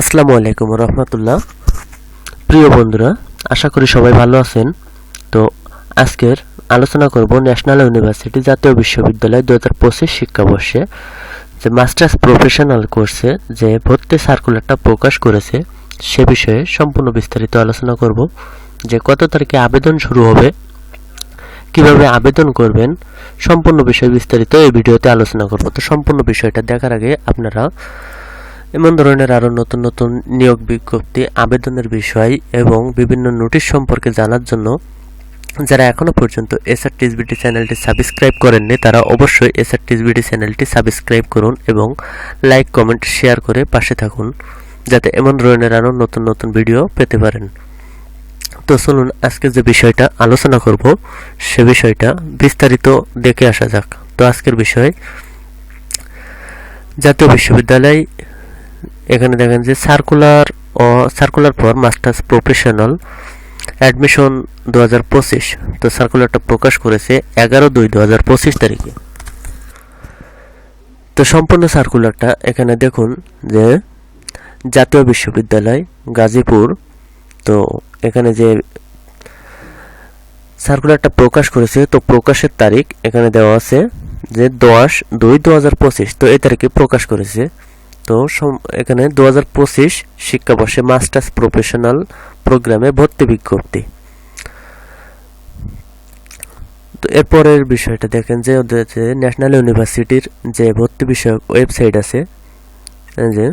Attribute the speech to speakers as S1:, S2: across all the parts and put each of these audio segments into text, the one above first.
S1: আসসালামু আলাইকুম রহমতুল্লাহ। প্রিয় বন্ধুরা, আশা করি সবাই ভালো আছেন। তো আজকের আলোচনা করব ন্যাশনাল ইউনিভার্সিটি জাতীয় বিশ্ববিদ্যালয় দু হাজার পঁচিশ শিক্ষাবর্ষে যে মাস্টার্স প্রফেশনাল কোর্সে যে ভর্তি সার্কুলারটা প্রকাশ করেছে, সে বিষয়ে সম্পূর্ণ বিস্তারিত আলোচনা করব। যে কত তারিখে আবেদন শুরু হবে, কীভাবে আবেদন করবেন, সম্পূর্ণ বিষয় বিস্তারিত এই ভিডিওতে আলোচনা করব। তো সম্পূর্ণ বিষয়টা দেখার আগে আপনারা এমন ধরনের আরও নতুন নতুন নিয়োগ বিজ্ঞপ্তি, আবেদনের বিষয় এবং বিভিন্ন নোটিশ সম্পর্কে জানার জন্য যারা এখনও পর্যন্ত এসআর টিসবিটি চ্যানেলটি সাবস্ক্রাইব করেননি, তারা অবশ্যই এসআর টিসবিটি চ্যানেলটি সাবস্ক্রাইব করুন এবং লাইক কমেন্ট শেয়ার করে পাশে থাকুন, যাতে এমন ধরনের আরও নতুন নতুন ভিডিও পেতে পারেন। তো চলুন আজকে যে বিষয়টা আলোচনা করব, সে বিষয়টা বিস্তারিত দেখে আসা যাক। তো আজকের বিষয়, জাতীয় বিশ্ববিদ্যালয় এখানে দেখেন যে circular O circular for masters professional admission দু হাজার পঁচিশ। তো সার্কুলারটা প্রকাশ করেছে এগারো দুই দু হাজার পঁচিশ তারিখে। তো সম্পূর্ণ সার্কুলারটা এখানে দেখুন যে জাতীয় বিশ্ববিদ্যালয় গাজীপুর। তো এখানে যে সার্কুলারটা প্রকাশ করেছে, তো প্রকাশের তারিখ এখানে দেওয়া আছে যে দশ দুই দু হাজার পঁচিশ। তো এই তারিখে প্রকাশ করেছে তো এখানে দু হাজার পঁচিশ শিক্ষাবর্ষে মাস্টার্স প্রফেশনাল প্রোগ্রামে ভর্তি বিজ্ঞপ্তি। তো এরপরের বিষয়টা দেখেন যে ওদের ন্যাশনাল ইউনিভার্সিটির যে ভর্তি বিষয়ক ওয়েবসাইট আছে যে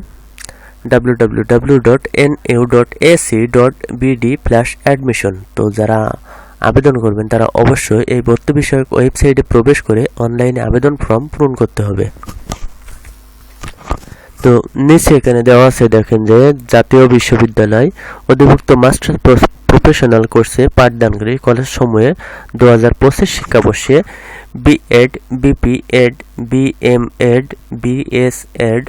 S1: W W W dot N U dot AC dot BD plus admission তো যারা আবেদন করবেন, তারা অবশ্যই এই ভর্তি বিষয়ক ওয়েবসাইটে প্রবেশ করে অনলাইনে আবেদন ফর্ম পূরণ করতে হবে। তো নিচে এখানে দেওয়া আছে, দেখেন যে জাতীয় বিশ্ববিদ্যালয় অধিভুক্ত মাস্টার প্রফেশনাল কোর্সে পাঠদানকারী কলেজ সমূহে দু হাজার পঁচিশ শিক্ষাবর্ষে BEd BP Ed BM Ed BS Ed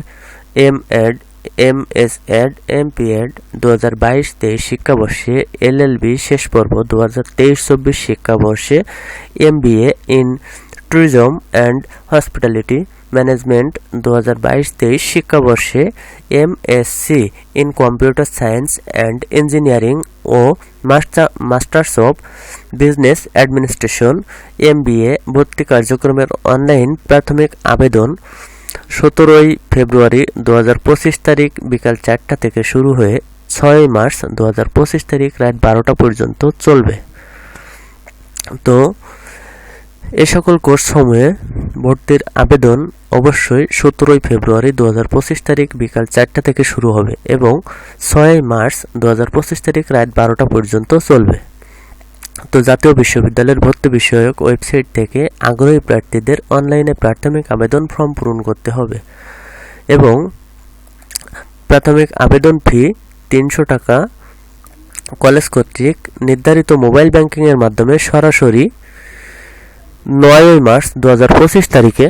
S1: M Ed M S Ed M P Ed দু হাজার বাইশ তেইশ শিক্ষাবর্ষে এল এল বি শেষ পর্ব দু হাজার তেইশ চব্বিশ শিক্ষাবর্ষে M B A in tourism and hospitality management দু হাজার বাইশ তেইশ শিক্ষাবর্ষে M in computer science and engineering O master masters of business administration M ভর্তি কার্যক্রমের অনলাইন প্রাথমিক আবেদন সতেরোই ফেব্রুয়ারি দু হাজার পঁচিশ তারিখ বিকাল চারটা থেকে শুরু হয়ে ছয় মার্চ দু হাজার পঁচিশ তারিখ রাত বারোটা পর্যন্ত চলবে। তো এ সকল কোর্স সমূহে ভর্তির আবেদন অবশ্যই সতেরোই ফেব্রুয়ারি দু পঁচিশ তারিখ বিকাল চারটা থেকে শুরু হবে এবং ছয় মার্চ দু পঁচিশ তারিখ রাত বারোটা পর্যন্ত চলবে। তো জাতীয় বিশ্ববিদ্যালয়ের ভর্তি বিষয়ক ওয়েবসাইট থেকে আগ্রহী প্রার্থীদের অনলাইনে প্রাথমিক আবেদন ফর্ম পূরণ করতে হবে এবং প্রাথমিক আবেদন ফি তিনশো টাকা। কলেজ কর্তৃক নির্ধারিত মোবাইল ব্যাংকিংয়ের মাধ্যমে সরাসরি নয়ই মার্চ দু হাজার পঁচিশ তারিখে।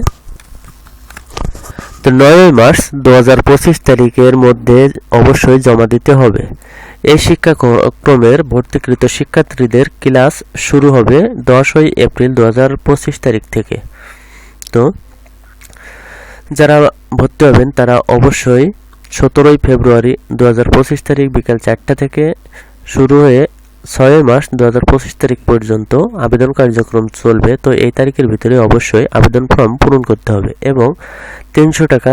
S1: তো নয়ই মার্চ দু হাজার পঁচিশ তারিখের মধ্যে অবশ্যই জমা দিতে হবে। এই শিক্ষাক্রমের ভর্তিকৃত শিক্ষার্থীদের ক্লাস শুরু হবে দশই এপ্রিল দু হাজার পঁচিশ তারিখ থেকে। তো যারা ভর্তি হবেন তারা অবশ্যই সতেরোই ফেব্রুয়ারি দু হাজার পঁচিশ তারিখ বিকাল চারটা থেকে শুরু হয়ে ছয় মাস দু হাজার পঁচিশ তারিখ পর্যন্ত আবেদন কার্যক্রম চলবে, তো এই তারিখের ভিতরে অবশ্যই আবেদন ফর্ম পূরণ করতে হবে এবং তিনশো টাকা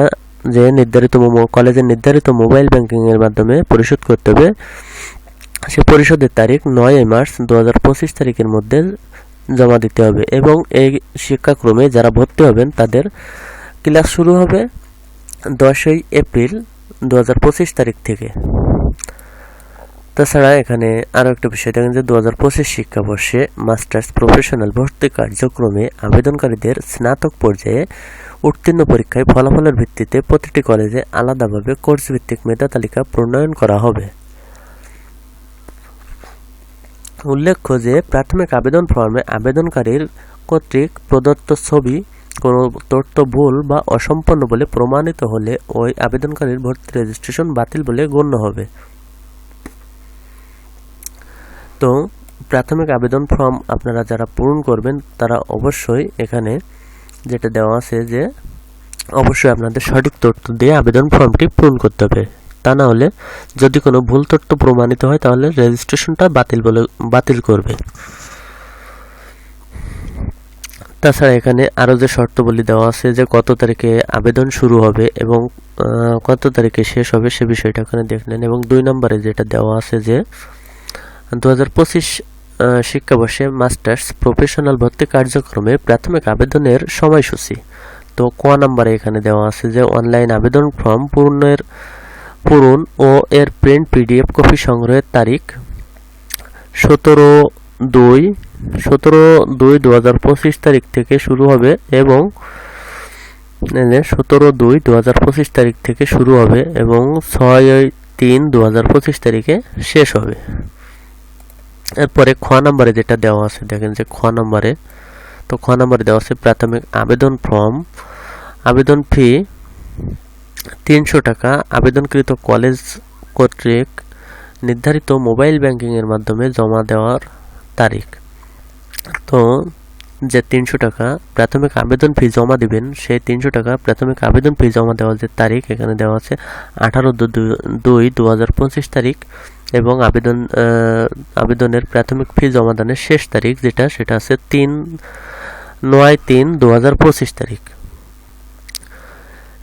S1: যে নির্ধারিত কলেজের নির্ধারিত মোবাইল ব্যাংকিংয়ের মাধ্যমে পরিশোধ করতে হবে। সে পরিশোধের তারিখ নয় মার্চ দু হাজার পঁচিশ তারিখের মধ্যে জমা দিতে হবে এবং এই শিক্ষাক্রমে যারা ভর্তি হবেন তাদের ক্লাস শুরু হবে দশই এপ্রিল দু হাজার পঁচিশ তারিখ থেকে। তাছাড়া এখানে আরও একটা বিষয়, দেখেন যে দু হাজার পঁচিশ শিক্ষাবর্ষে মাস্টার্স প্রফেশনাল ভর্তি কার্যক্রমে আবেদনকারীদের স্নাতক পর্যায়ে উত্তীর্ণ পরীক্ষায় ফলাফলের ভিত্তিতে প্রতিটি কলেজে আলাদাভাবে কোর্স ভিত্তিক মেধা তালিকা প্রণয়ন করা হবে। উল্লেখ্য যে, প্রাথমিক আবেদন ফর্মে আবেদনকারীর কর্তৃক প্রদত্ত ছবি, কোনো তথ্য ভুল বা অসম্পন্ন বলে প্রমাণিত হলে ওই আবেদনকারীর ভর্তি রেজিস্ট্রেশন বাতিল বলে গণ্য হবে। তো প্রাথমিক আবেদন ফর্ম আপনারা যারা পূরণ করবেন, তারা অবশ্যই এখানে যেটা দেওয়া আছে যে অবশ্যই আপনাদের সঠিক তথ্য দিয়ে আবেদন ফর্মটি পূরণ করতে হবে। তা না হলে যদি কোনো ভুল তথ্য প্রমাণিত হয়, তাহলে রেজিস্ট্রেশনটা বাতিল বলে, বাতিল করবে। তাছাড়া এখানে আরও যে শর্তাবলী দেওয়া আছে যে কত তারিখে আবেদন শুরু হবে এবং কত তারিখে শেষ হবে সে বিষয়টা এখানে দেখে নেন এবং দুই নম্বরে যেটা দেওয়া আছে যে দু হাজার পঁচিশ শিক্ষাবর্ষে মাস্টার্স প্রফেশনাল ভর্তি কার্যক্রমে প্রাথমিক আবেদনের সময়সূচি। তো ক নাম্বারে এখানে দেওয়া আছে যে, অনলাইন আবেদন ফর্ম পূরণের, পূরণ ও এর প্রিন্ট পিডিএফ কপি সংগ্রহের তারিখ সতেরো দুই সতেরো দুই দু হাজার পঁচিশ তারিখ থেকে শুরু হবে এবং সতেরো দুই দু হাজার পঁচিশ তারিখ থেকে শুরু হবে এবং ছয় তিন দু হাজার পঁচিশ তারিখে শেষ হবে। এরপরে খ নম্বরে যেটা দেওয়া আছে, দেখেন যে খ নম্বরে, তো খ নম্বরে দেওয়া আছে প্রাথমিক আবেদন ফর্ম। আবেদন ফি তিনশো টাকা। আবেদনকৃত কলেজ কর্তৃক নির্ধারিত মোবাইল ব্যাংকিংয়ের মাধ্যমে জমা দেওয়ার তারিখ। তো যে তিনশো টাকা প্রাথমিক আবেদন ফি জমা দিবেন, সেই তিনশো টাকা প্রাথমিক আবেদন ফি জমা দেওয়ার যে তারিখ, এখানে দেওয়া আছে আঠারো দুই দু হাজার পঁচিশ তারিখ। এবং আবেদন আবেদনের প্রাথমিক ফি জমাদানের শেষ তারিখ যেটা, সেটা আছে তিন নয় তিন দু হাজার পঁচিশ তারিখ।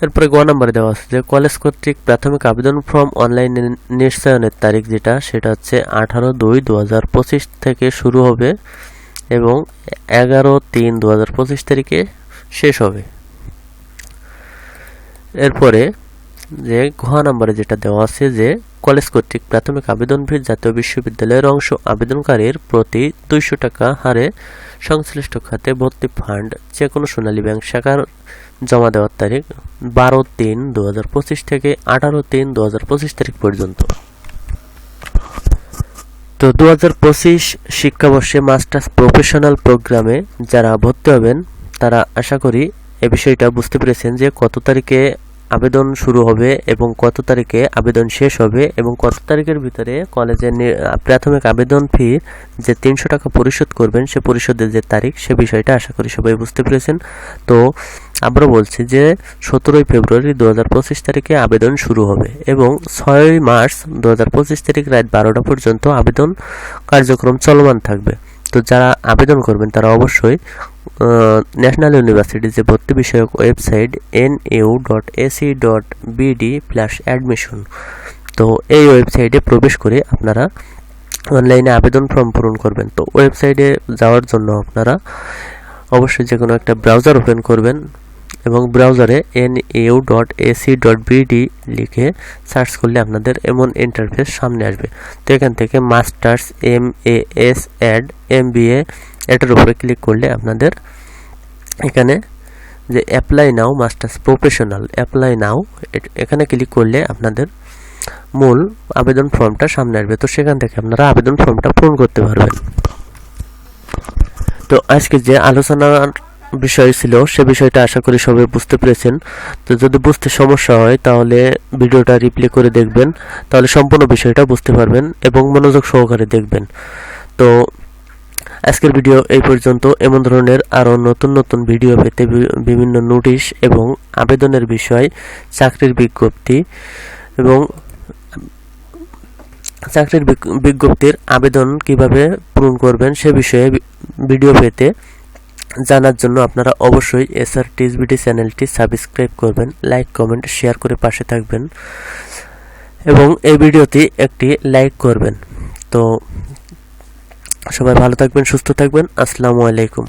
S1: এরপরে গ নম্বরে দেওয়া আছে যে, কলেজ কর্তৃক প্রাথমিক আবেদন ফর্ম অনলাইন নিশ্চয়নের তারিখ যেটা, সেটা হচ্ছে আঠারো দুই দু হাজার পঁচিশ থেকে শুরু হবে এবং এগারো তিন দু হাজার পঁচিশ তারিখে শেষ হবে। এরপরে যে, ঘ নম্বরে যেটা দেওয়া আছে যে কলেজ কর্তৃক প্রাথমিক আবেদন ফি জাতীয় বিশ্ববিদ্যালয়ের অংশ আবেদনকারীর প্রতি দুইশো টাকা হারে সংশ্লিষ্ট খাতে ভর্তি ফান্ড যে কোনো সোনালী ব্যাংক শাখার জমা দেওয়ার তারিখ বারো তিন দু থেকে আঠারো তিন দু তারিখ পর্যন্ত। তো দু হাজার পঁচিশ শিক্ষাবর্ষে মাস্টার্স প্রফেশনাল প্রোগ্রামে যারা ভর্তি হবেন, তারা আশা করি এ বিষয়টা বুঝতে পেরেছেন যে কত তারিখে আবেদন শুরু হবে এবং কত তারিখে আবেদন শেষ হবে এবং কত তারিখের ভিতরে কলেজের প্রাথমিক আবেদন ফি যে তিনশো টাকা পরিশোধ করবেন, সে পরিশোধের যে তারিখ, সে বিষয়টা আশা করি সবাই বুঝতে পেরেছেন। তো আমরা বলছি যে সতেরোই ফেব্রুয়ারি দু হাজার পঁচিশ তারিখে আবেদন শুরু হবে এবং ছয়ই মার্চ দু হাজার পঁচিশ তারিখ রাত বারোটা পর্যন্ত আবেদন কার্যক্রম চলমান থাকবে। তো যারা আবেদন করবেন, তারা অবশ্যই ন্যাশনাল ইউনিভার্সিটি যে ভর্তি বিষয়ক website N U dot AC dot BD plus admission তো এই ওয়েবসাইটে প্রবেশ করে আপনারা অনলাইনে আবেদন ফর্ম পূরণ করবেন। তো ওয়েবসাইটে যাওয়ার জন্য আপনারা অবশ্যই যে কোনো একটা ব্রাউজার ওপেন করবেন। এবং ব্রাউজারে N U dot AC dot BD লিখে সার্চ করলে আপনাদের এমন ইন্টারফেস সামনে আসবে। তো এখান থেকে masters M A S Ed M B A এটার উপরে ক্লিক করলে আপনাদের এখানে যে apply now masters professional apply now এখানে ক্লিক করলে আপনাদের মূল আবেদন ফর্মটা সামনে আসবে। তো সেখান থেকে আপনারা আবেদন ফর্মটা পূরণ করতে পারবেন। তো আজকে যে আলোচনার বিষয় ছিল, সে বিষয়টা আশা করি সবাই বুঝতে পেরেছেন। তো যদি বুঝতে সমস্যা হয়, তাহলে ভিডিওটা রিপ্লে করে দেখবেন। তাহলে সম্পূর্ণ বিষয়টা বুঝতে পারবেন এবং মনোযোগ সহকারে দেখবেন। তো আজকের ভিডিও এই পর্যন্ত। এমন ধরনের আরও নতুন নতুন ভিডিও পেতে বিভিন্ন নোটিশ এবং আবেদনের বিষয়, চাকরির বিজ্ঞপ্তি এবং চাকরির বিজ্ঞপ্তির আবেদন কীভাবে পূরণ করবেন সে বিষয়ে ভিডিও পেতে জানার জন্য আপনারা অবশ্যই এসআর টিএসবিডি চ্যানেলটি সাবস্ক্রাইব করবেন, লাইক, কমেন্ট, শেয়ার করে পাশে থাকবেন এবং এই ভিডিওটি একটি লাইক করবেন। তো সবাই ভালো থাকবেন, সুস্থ থাকবেন। আসসালামু আলাইকুম।